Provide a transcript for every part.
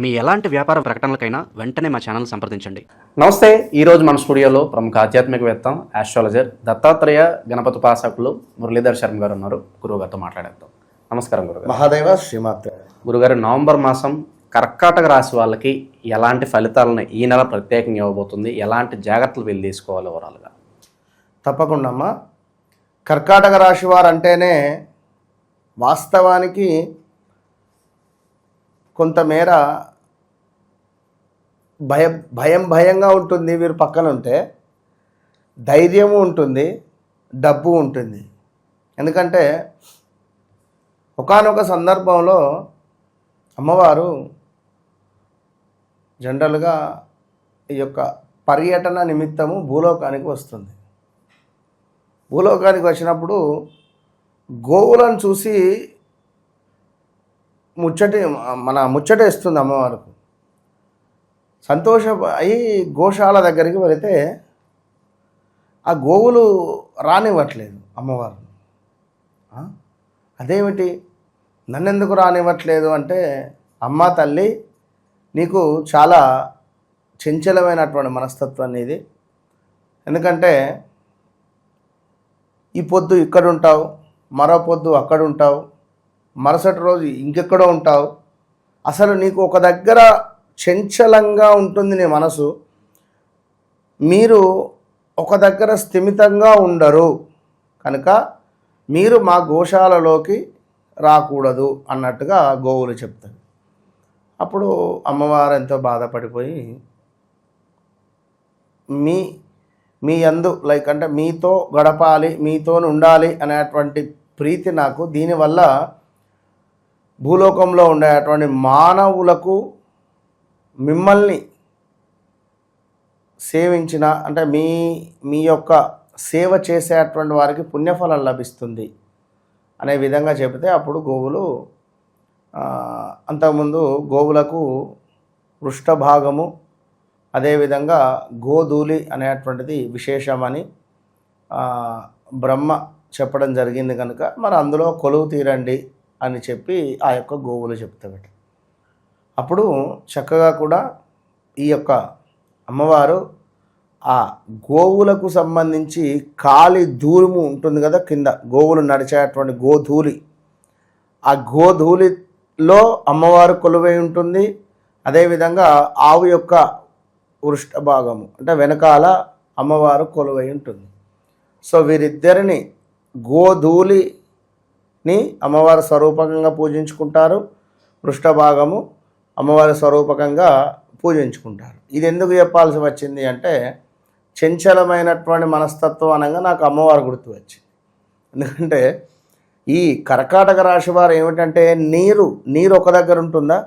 మీ ఎలాంటి వ్యాపార ప్రకటనలకైనా వెంటనే మా ఛానల్ సంప్రదించండి. నమస్తే ఈరోజు మన స్టూడియోలో ప్రముఖ ఆధ్యాత్మికవేత్త ఆస్ట్రాలజర్ దత్తాత్రేయ గణపతి ఉపాసకులు మురళీధర్ శర్మ గారు ఉన్నారు. గురువుగారితో మాట్లాడేద్దాం. నమస్కారం గురుగారు మహాదేవ శ్రీమాత్ర. గురుగారు నవంబర్ మాసం కర్కాటక రాశి వాళ్ళకి ఎలాంటి ఫలితాలను ఈ నెల ప్రత్యేకంగా ఇవ్వబోతుంది? ఎలాంటి జాగ్రత్తలు వీళ్ళు తీసుకోవాలి ఓవరాల్గా? తప్పకుండా అమ్మా. కర్కాటక రాశి వారు అంటేనే వాస్తవానికి కొంతమేర భయం భయం భయంగా ఉంటుంది వీరు పక్కన ఉంటే ధైర్యము ఉంటుంది డబ్బు ఉంటుంది. ఎందుకంటే ఒకానొక సందర్భంలో అమ్మవారు జనరల్గా ఈ యొక్క పర్యటన నిమిత్తము భూలోకానికి వస్తుంది. భూలోకానికి వచ్చినప్పుడు గోవులను చూసి ముచ్చట మన ముచ్చటేస్తుంది అమ్మవారికి. సంతోష అయి గోశాల దగ్గరికి వెళితే ఆ గోవులు రానివ్వట్లేదు అమ్మవారు అదేమిటి? నన్నెందుకు రానివ్వట్లేదు అంటే అమ్మ తల్లి నీకు చాలా చంచలమైనటువంటి మనస్తత్వం అనేది. ఎందుకంటే ఈ పొద్దు ఇక్కడ ఉంటావు మరో పొద్దు అక్కడ ఉంటావు మరుసటి రోజు ఇంకెక్కడో ఉంటావు. అసలు నీకు ఒక దగ్గర చంచలంగా ఉంటుంది నీ మనసు. మీరు ఒక దగ్గర స్థిమితంగా ఉండరు. కనుక మీరు మా గోశాలలోకి రాకూడదు అన్నట్టుగా గోవులు చెప్తారు. అప్పుడు అమ్మవారు ఎంతో బాధపడిపోయి మీ మీ అందు లైక్ అంటే మీతో గడపాలి మీతో ఉండాలి అనేటువంటి ప్రీతి నాకు దీనివల్ల భూలోకంలో ఉండేటువంటి మానవులకు మిమ్మల్ని సేవించిన అంటే మీ మీ యొక్క సేవ చేసేటువంటి వారికి పుణ్యఫలం లభిస్తుంది అనే విధంగా చెబితే అప్పుడు గోవులు అంతకుముందు గోవులకు పృష్ఠభాగము అదేవిధంగా గోధూళి అనేటువంటిది విశేషమని బ్రహ్మ చెప్పడం జరిగింది కనుక మరి అందులో కొలువు తీరండి. అని చెప్పి ఆ యొక్క గోవులు చెప్తాబట అప్పుడు చక్కగా కూడా ఈ యొక్క అమ్మవారు ఆ గోవులకు సంబంధించి కాలి దూరము ఉంటుంది కదా కింద గోవులు నడిచేటువంటి గోధూళి. ఆ గోధూళిలో అమ్మవారు కొలువై ఉంటుంది. అదేవిధంగా ఆవు యొక్క వృష్ట భాగము అంటే వెనకాల అమ్మవారు కొలువై ఉంటుంది. సో వీరిద్దరిని గోధూళి ని అమ్మవారి స్వరూపకంగా పూజించుకుంటారు. పృష్ఠభాగము అమ్మవారి స్వరూపకంగా పూజించుకుంటారు. ఇది ఎందుకు చెప్పాల్సి వచ్చింది అంటే చంచలమైనటువంటి మనస్తత్వం అనగా నాకు అమ్మవారు గుర్తు వచ్చింది. ఎందుకంటే ఈ కర్కాటక రాశి వారు ఏమిటంటే నీరు నీరు ఒక దగ్గర ఉంటుందా?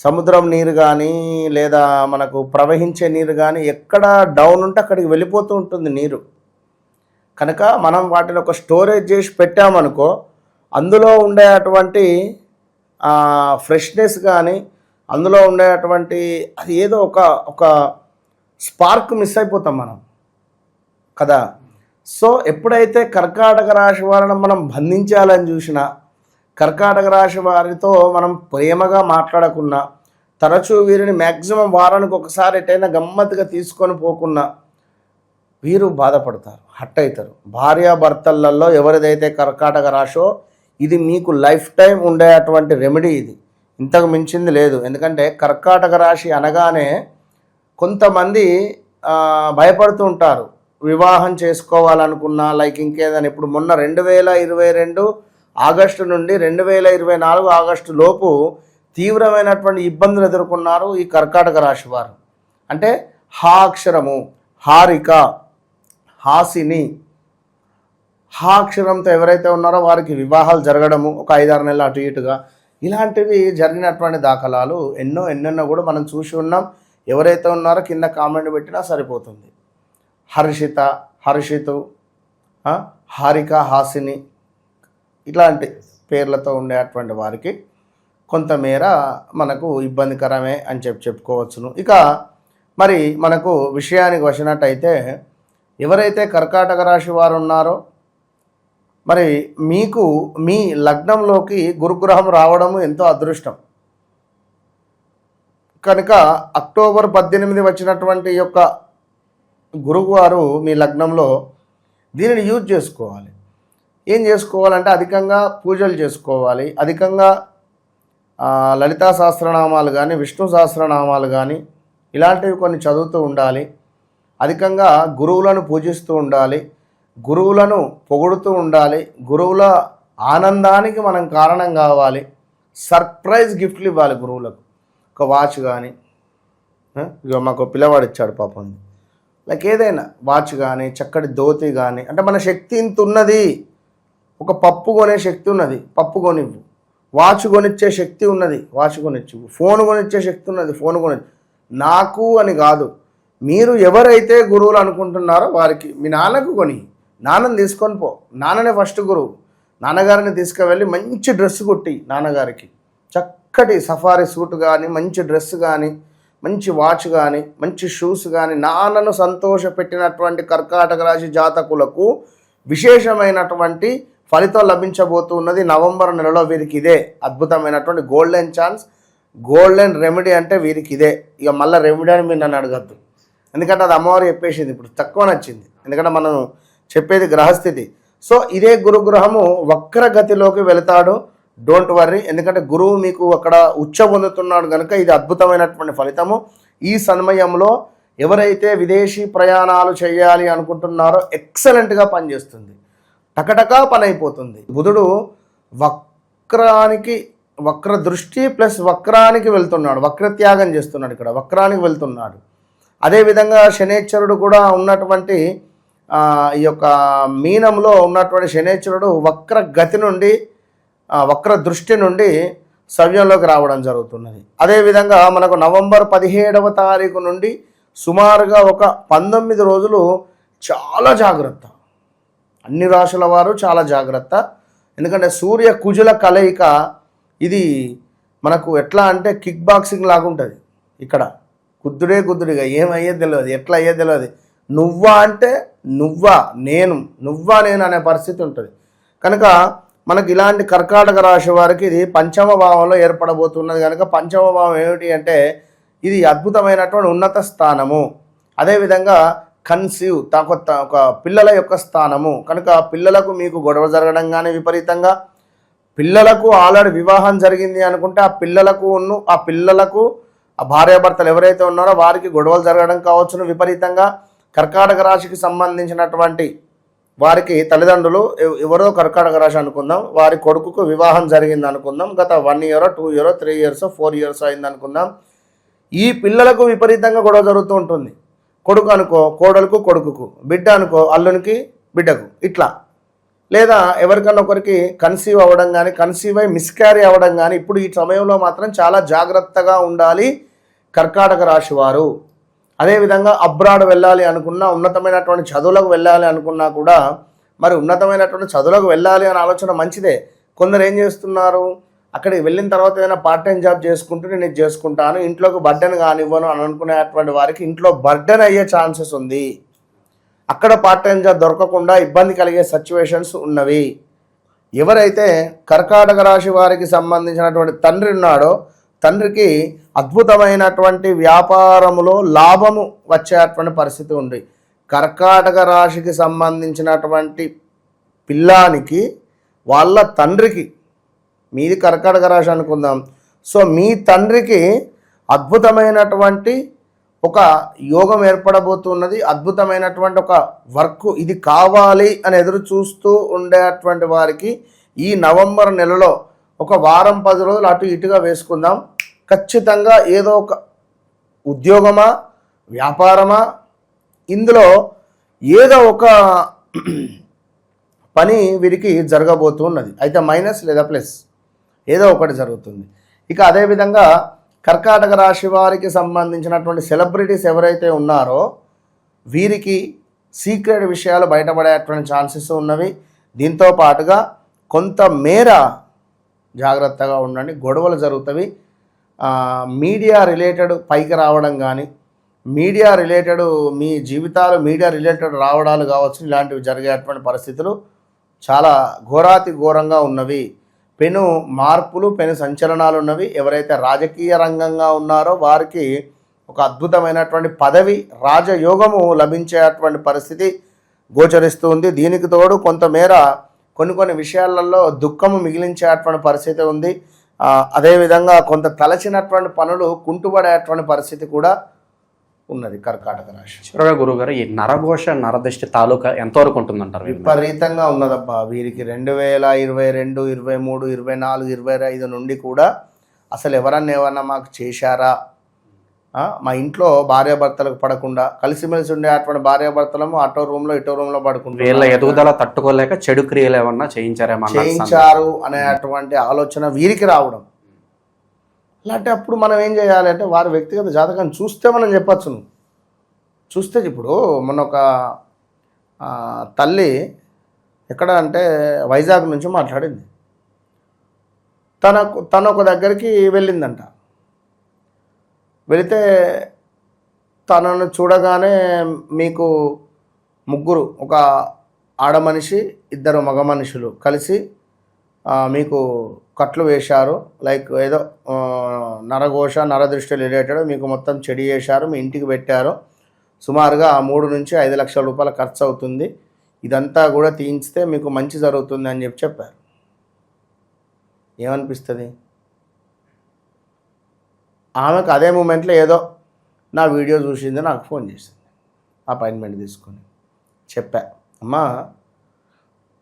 సముద్రం నీరు కానీ లేదా మనకు ప్రవహించే నీరు కానీ ఎక్కడ డౌన్ ఉంటే అక్కడికి వెళ్ళిపోతూ ఉంటుంది నీరు. కనుక మనం వాటిని ఒక స్టోరేజ్ చేసి పెట్టామనుకో అందులో ఉండేటువంటి ఫ్రెష్నెస్ కానీ అందులో ఉండేటువంటి అది ఏదో ఒక ఒక స్పార్క్ మిస్ అయిపోతాం మనం. కదా? సో ఎప్పుడైతే కర్కాటక రాశి వారిని మనం బంధించాలని చూసినా కర్కాటక రాశి వారితో మనం ప్రేమగా మాట్లాడకున్నా తరచూ వీరిని మ్యాక్సిమం వారానికి ఒకసారి ఎటైనా గమ్మత్తుగా తీసుకొని పోకున్నా వీరు బాధపడతారు హట్ అవుతారు భార్యాభర్తలలో ఎవరిదైతే కర్కాటక రాశో ఇది మీకు లైఫ్ టైం ఉండేటువంటి రెమెడీ ఇది. ఇంతకు మించింది లేదు. ఎందుకంటే కర్కాటక రాశి అనగానే కొంతమంది భయపడుతూ ఉంటారు. వివాహం చేసుకోవాలనుకున్నా లైక్ ఇంకేదని ఇప్పుడు మొన్న రెండు వేల ఇరవై రెండు ఆగస్టు నుండి రెండు వేల ఇరవై నాలుగు ఆగస్టు లోపు తీవ్రమైనటువంటి ఇబ్బందులు ఎదుర్కొన్నారు ఈ కర్కాటక రాశి వారు. అంటే హా అక్షరము హారిక హాసిని హా అక్షరంతో ఎవరైతే ఉన్నారో వారికి వివాహాలు జరగడము ఒక ఐదారు నెలలు అటు ఇటుగా ఇలాంటివి జరిగినటువంటి దాఖలాలు ఎన్నో ఎన్నెన్నో కూడా మనం చూసి ఉన్నాం. ఎవరైతే ఉన్నారో కింద కామెంట్ పెట్టినా సరిపోతుంది. హర్షిత హర్షితు హారిక హాసిని ఇలాంటి పేర్లతో ఉండేటువంటి వారికి కొంతమేర మనకు ఇబ్బందికరమే అని చెప్పి చెప్పుకోవచ్చును. ఇక మరి మనకు విషయానికి వచ్చినట్టయితే ఎవరైతే కర్కాటక రాశి వారు ఉన్నారో మరి మీకు మీ లగ్నంలోకి గురుగ్రహం రావడము ఎంతో అదృష్టం. కనుక అక్టోబర్ పద్దెనిమిది వచ్చినటువంటి యొక్క గురువుగారు మీ లగ్నంలో దీనిని యూజ్ చేసుకోవాలి. ఏం చేసుకోవాలంటే అధికంగా పూజలు చేసుకోవాలి. అధికంగా లలితా సహస్రనామాలు కానీ విష్ణు సహస్రనామాలు కానీ ఇలాంటివి కొన్ని చదువుతూ ఉండాలి. అధికంగా గురువులను పూజిస్తూ ఉండాలి. గురువులను పొగుడుతూ ఉండాలి. గురువుల ఆనందానికి మనం కారణం కావాలి. సర్ప్రైజ్ గిఫ్ట్లు ఇవ్వాలి గురువులకు. ఒక వాచ్ కానీ ఇక మాకు పిల్లవాడు ఇచ్చాడు పాపం. లైక్ ఏదైనా వాచ్ కానీ చక్కటి ధోతి కానీ అంటే మన శక్తి ఇంత ఉన్నది. ఒక పప్పు కొనే శక్తి ఉన్నది. పప్పు కొనివ్వు. వాచ్ కొనిచ్చే శక్తి ఉన్నది. వాచ్ కొనిచ్చు ఫోన్ కొనిచ్చే శక్తి ఉన్నది. ఫోన్ కొని నాకు అని కాదు. మీరు ఎవరైతే గురువులు అనుకుంటున్నారో వారికి మీ నాన్నకు కొని నాన్నని తీసుకొని పో. నాన్ననే ఫస్ట్ గురువు. నాన్నగారిని తీసుకువెళ్ళి మంచి డ్రెస్ కొట్టి నాన్నగారికి. చక్కటి సఫారీ సూట్ కానీ మంచి డ్రెస్ కానీ మంచి వాచ్ కానీ మంచి షూస్ కానీ నాన్నను సంతోషపెట్టినటువంటి కర్కాటక రాశి జాతకులకు విశేషమైనటువంటి ఫలితం లభించబోతున్నది నవంబర్ నెలలో వీరికి ఇదే. అద్భుతమైనటువంటి గోల్డెన్ ఛాన్స్ గోల్డెన్ రెమెడీ అంటే వీరికి ఇదే. ఇక మళ్ళీ రెమెడీ అని మీరు నన్ను అడగద్దు. ఎందుకంటే అది అమ్మవారు చెప్పేసింది ఇప్పుడు. తక్కువ నచ్చింది. ఎందుకంటే మనం చెప్పేది గ్రహస్థితి. సో ఇదే గురుగ్రహము వక్రగతిలోకి వెళతాడు. డోంట్ వర్రీ ఎందుకంటే గురువు మీకు అక్కడ ఉచ్చ పొందుతున్నాడు కనుక ఇది అద్భుతమైనటువంటి ఫలితము. ఈ సమయంలో ఎవరైతే విదేశీ ప్రయాణాలు చేయాలి అనుకుంటున్నారో ఎక్సలెంట్గా పనిచేస్తుంది. టకటకా పని అయిపోతుంది బుధుడు వక్రానికి వక్ర దృష్టి ప్లస్ వక్రానికి వెళ్తున్నాడు. వక్రత్యాగం చేస్తున్నాడు ఇక్కడ. వక్రానికి వెళ్తున్నాడు. అదేవిధంగా శనేశ్వరుడు కూడా ఉన్నటువంటి ఈ యొక్క మీనంలో ఉన్నటువంటి శనేశ్వరుడు వక్ర గతి నుండి వక్ర దృష్టి నుండి సవ్యంలోకి రావడం జరుగుతున్నది. అదేవిధంగా మనకు నవంబర్ పదిహేడవ తారీఖు నుండి సుమారుగా ఒక పంతొమ్మిది రోజులు చాలా జాగ్రత్త. అన్ని రాశుల వారు చాలా జాగ్రత్త. ఎందుకంటే సూర్య కుజుల కలయిక ఇది మనకు ఎట్లా అంటే కిక్ బాక్సింగ్ లాగా ఉంటుంది ఇక్కడ గుద్దుడే గుద్దుడిగా ఏమయ్యేది తెలియదు ఎట్లా అయ్యేది తెలియదు నువ్వా అంటే నువ్వా నేను నువ్వా నేను అనే పరిస్థితి ఉంటుంది. కనుక మనకి ఇలాంటి కర్కాటక రాశి వారికి ఇది పంచమ భావంలో ఏర్పడబోతున్నది కనుక పంచమ భావం ఏమిటి అంటే ఇది అద్భుతమైనటువంటి ఉన్నత స్థానము. అదేవిధంగా కన్సీవ్ కొత్త ఒక పిల్లల యొక్క స్థానము. కనుక పిల్లలకు మీకు గొడవ జరగడం కానీ విపరీతంగా. పిల్లలకు ఆల్రెడీ వివాహం జరిగింది అనుకుంటే ఆ పిల్లలకు ఉన్ను ఆ పిల్లలకు ఆ భార్యాభర్తలు ఎవరైతే ఉన్నారో వారికి గొడవలు జరగడం కావచ్చును విపరీతంగా. కర్కాటక రాశికి సంబంధించినటువంటి వారికి తల్లిదండ్రులు ఎవరో కర్కాటక రాశి అనుకుందాం వారి కొడుకుకు వివాహం జరిగింది అనుకుందాం గత one year two year three years four years అయింది అనుకుందాం. ఈ పిల్లలకు విపరీతంగా గొడవ జరుగుతూ ఉంటుంది. కొడుకు అనుకో కోడలకు కొడుకుకు బిడ్డ అనుకో అల్లునికి బిడ్డకు ఇట్లా. లేదా ఎవరికన్నా ఒకరికి కన్సీవ్ అవ్వడం కానీ కన్సీవ్ అయి మిస్క్యారీ అవ్వడం కానీ ఇప్పుడు ఈ సమయంలో మాత్రం చాలా జాగ్రత్తగా ఉండాలి కర్కాటక రాశి వారు. అదేవిధంగా అబ్రాడ్ వెళ్ళాలి అనుకున్నా ఉన్నతమైనటువంటి చదువులకు వెళ్ళాలి అనుకున్నా కూడా మరి ఉన్నతమైనటువంటి చదువులకు వెళ్ళాలి అనే ఆలోచన మంచిదే. కొందరు ఏం చేస్తున్నారు? అక్కడికి వెళ్ళిన తర్వాత ఏదైనా పార్ట్ టైం జాబ్ చేసుకుంటూ నేను ఇది చేసుకుంటాను ఇంట్లోకి బర్డెన్ కానివ్వను అని అనుకునేటువంటి వారికి ఇంట్లో బర్డెన్ అయ్యే ఛాన్సెస్ ఉంది. అక్కడ పార్ట్ టైం జాబ్ దొరకకుండా ఇబ్బంది కలిగే సిచ్యువేషన్స్ ఉన్నవి. ఎవరైతే కర్కాటక రాశి వారికి సంబంధించినటువంటి తండ్రి ఉన్నాడో తండ్రికి అద్భుతమైనటువంటి వ్యాపారములో లాభము వచ్చేటువంటి పరిస్థితి ఉంది. కర్కాటక రాశికి సంబంధించినటువంటి పిల్లానికి వాళ్ళ తండ్రికి మీది కర్కాటక రాశి అనుకుందాం. సో మీ తండ్రికి అద్భుతమైనటువంటి ఒక యోగం ఏర్పడబోతున్నది. అద్భుతమైనటువంటి ఒక వర్క్ ఇది కావాలి అని ఎదురు చూస్తూ ఉండేటువంటి వారికి ఈ నవంబర్ నెలలో ఒక వారం పది రోజులు అటు ఇటుగా వేసుకుందాం. ఖచ్చితంగా ఏదో ఒక ఉద్యోగమా వ్యాపారమా ఇందులో ఏదో ఒక పని వీరికి జరగబోతున్నది అయితే మైనస్ లేదా ప్లస్ ఏదో ఒకటి జరుగుతుంది. ఇక అదేవిధంగా కర్కాటక రాశి వారికి సంబంధించినటువంటి సెలబ్రిటీస్ ఎవరైతే ఉన్నారో వీరికి సీక్రెట్ విషయాలు బయటపడేటువంటి ఛాన్సెస్ ఉన్నవి. దీంతో పాటుగా కొంత మేర జాగ్రత్తగా ఉండండి. గొడవలు జరుగుతవి. మీడియా రిలేటెడ్ పైకి రావడం కానీ మీడియా రిలేటెడ్ మీ జీవితాలు మీడియా రిలేటెడ్ రావడాలు కావచ్చు ఇలాంటివి జరిగేటువంటి పరిస్థితులు చాలా ఘోరాతి ఘోరంగా ఉన్నవి. పెను మార్పులు పెను సంచలనాలు ఉన్నవి. ఎవరైతే రాజకీయ రంగంగా ఉన్నారో వారికి ఒక అద్భుతమైనటువంటి పదవి రాజయోగము లభించేటువంటి పరిస్థితి గోచరిస్తూ ఉంది. దీనికి తోడు కొంతమేర కొన్ని కొన్ని విషయాలలో దుఃఖము మిగిలించేటువంటి పరిస్థితి ఉంది. అదేవిధంగా కొంత తలచినటువంటి పనులు కుంటుపడేటువంటి పరిస్థితి కూడా ఉన్నది కర్కాటక రాశి. చివరగా గురుగారు ఈ నరఘోష నరదృష్టి తాలూకా ఎంతవరకు ఉంటుందంటారు? విపరీతంగా ఉన్నదబ్బా. వీరికి రెండు వేల ఇరవై రెండు ఇరవై మూడు ఇరవై నాలుగు ఇరవై ఐదు నుండి కూడా అసలు ఎవరన్నా ఏమన్నా మాకు చేశారా? మా ఇంట్లో భార్యాభర్తలకు పడకుండా కలిసిమెలిసి ఉండేటువంటి భార్యాభర్తలము అటో రూమ్లో ఇటో రూమ్లో వీళ్ళ పడుకుంటారు ఎదుగుదల తట్టుకోలేక చెడు క్రియలు ఏమన్నా చేయించారేమో. చేయించారు అనేటువంటి ఆలోచన వీరికి రావడం. అలాంటి అప్పుడు మనం ఏం చేయాలి అంటే వారి వ్యక్తిగత జాతకాన్ని చూస్తే మనం చెప్పచ్చు చూస్తే ఇప్పుడు మొన్న ఒక తల్లి ఎక్కడ అంటే వైజాగ్ నుంచి మాట్లాడింది. తనకు తను ఒక దగ్గరికి వెళ్ళిందంట. వెళితే తనను చూడగానే మీకు ముగ్గురు ఒక ఆడ మనిషి ఇద్దరు మగ మనుషులు కలిసి మీకు కట్లు వేశారు. లైక్ ఏదో నరఘోష నరదృష్టి రిలేటెడ్ మీకు మొత్తం చెడి చేశారు మీ ఇంటికి పెట్టారు. సుమారుగా మూడు నుంచి ఐదు లక్షల రూపాయల ఖర్చు అవుతుంది ఇదంతా కూడా తీయించితే మీకు మంచి జరుగుతుంది అని చెప్పి చెప్పారు. ఏమనిపిస్తుంది? ఆమెకు అదే మూమెంట్లో ఏదో నా వీడియో చూసింది నాకు ఫోన్ చేసింది. అపాయింట్మెంట్ తీసుకొని చెప్పా అమ్మా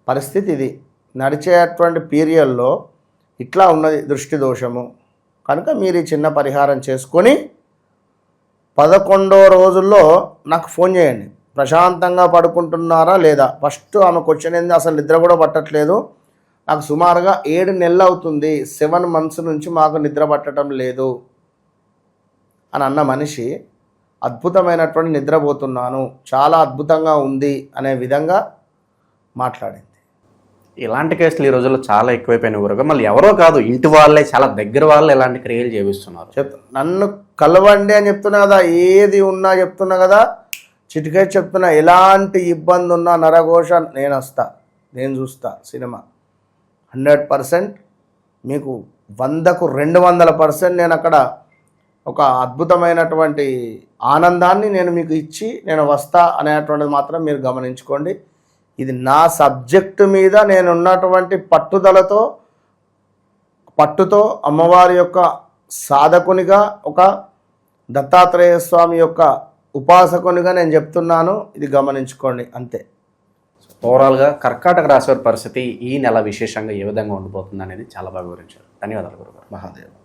పరిస్థితి ఇది. నడిచేటువంటి పీరియడ్లో ఇట్లా ఉన్నది దృష్టి దోషము. కనుక మీరు ఈ చిన్న పరిహారం చేసుకొని పదకొండో రోజుల్లో నాకు ఫోన్ చేయండి. ప్రశాంతంగా పడుకుంటున్నారా లేదా? ఫస్ట్ ఆమె క్వశ్చన్ ఏంది? అసలు నిద్ర కూడా పట్టట్లేదు. నాకు సుమారుగా ఏడు నెలలు అవుతుంది. సెవెన్ మంత్స్ నుంచి మాకు నిద్ర పట్టడం లేదు. అని అన్న మనిషి అద్భుతమైనటువంటి నిద్రపోతున్నాను చాలా అద్భుతంగా ఉంది అనే విధంగా మాట్లాడింది. ఇలాంటి కేసులు ఈ రోజుల్లో చాలా ఎక్కువైపోయినాయి గురుగా మళ్ళీ ఎవరో కాదు ఇంటి వాళ్ళే చాలా దగ్గర వాళ్ళే ఇలాంటి క్రియలు చేపిస్తున్నారు. చెప్ నన్ను కలవండి అని చెప్తున్నా కదా ఏది ఉన్నా చెప్తున్నా కదా చిటికే చెప్తున్నా ఎలాంటి ఇబ్బంది ఉన్నా నరఘోష నేను వస్తా నేను చూస్తా సినిమా. హండ్రెడ్ పర్సెంట్ మీకు వందకు రెండు వందల పర్సెంట్ నేను అక్కడ ఒక అద్భుతమైనటువంటి ఆనందాన్ని నేను మీకు ఇచ్చి నేను వస్తా అనేటువంటిది మాత్రం మీరు గమనించుకోండి. ఇది నా సబ్జెక్టు మీద నేను ఉన్నటువంటి పట్టుదలతో పట్టుతో అమ్మవారి యొక్క సాధకునిగా ఒక దత్తాత్రేయ స్వామి యొక్క ఉపాసకునిగా నేను చెప్తున్నాను. ఇది గమనించుకోండి అంతే. ఓవరాల్గా కర్కాటక రాశి వారి పరిస్థితి ఈ నెల విశేషంగా ఏ విధంగా ఉండిపోతుంది అనేది చాలా బాగా వివరించారు. ధన్యవాదాలు గురుగారు. మహాదేవ్.